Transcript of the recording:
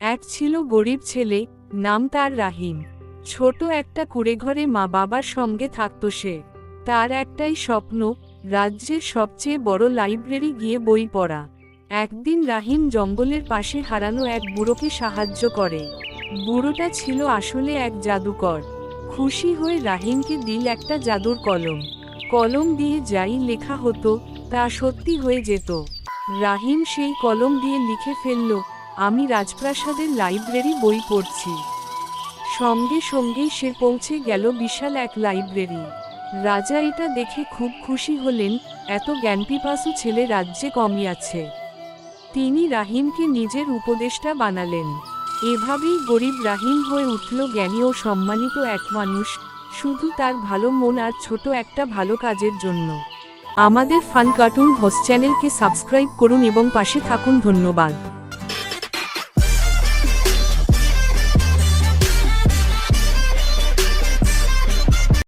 এক ছিল গরিব ছেলে, নাম তার রাহিম। ছোট একটা কুড়েঘরে মা বাবার সঙ্গে থাকত সে। তার একটাই স্বপ্ন, রাজ্যের সবচেয়ে বড় লাইব্রেরি গিয়ে বই পড়া। একদিন রাহিম জঙ্গলের পাশে হারানো এক বুড়োকে সাহায্য করে। বুড়োটা ছিল আসলে এক জাদুকর। খুশি হয়ে রাহিমকে দিল একটা জাদুর কলম। কলম দিয়ে যাই লেখা হতো, তা সত্যি হয়ে যেত। রাহিম সেই কলম দিয়ে লিখে ফেলল, আমি রাজপ্রাসাদের লাইব্রেরি বই পড়ছি। সঙ্গে সঙ্গেই সে পৌঁছে গেল বিশাল এক লাইব্রেরি। রাজা এটা দেখে খুব খুশি হলেন, এত জ্ঞানপিপাসু ছেলে রাজ্যে কমই আছে। তিনি রাহিমকে নিজের উপদেষ্টা বানালেন। এভাবেই গরিব রাহিম হয়ে উঠল জ্ঞানী ও সম্মানিত এক মানুষ, শুধু তার ভালো মন আর ছোট একটা ভালো কাজের জন্য। আমাদের ফান কার্টুন হোস্ট চ্যানেলকে সাবস্ক্রাইব করুন এবং পাশে থাকুন ধন্যবাদ।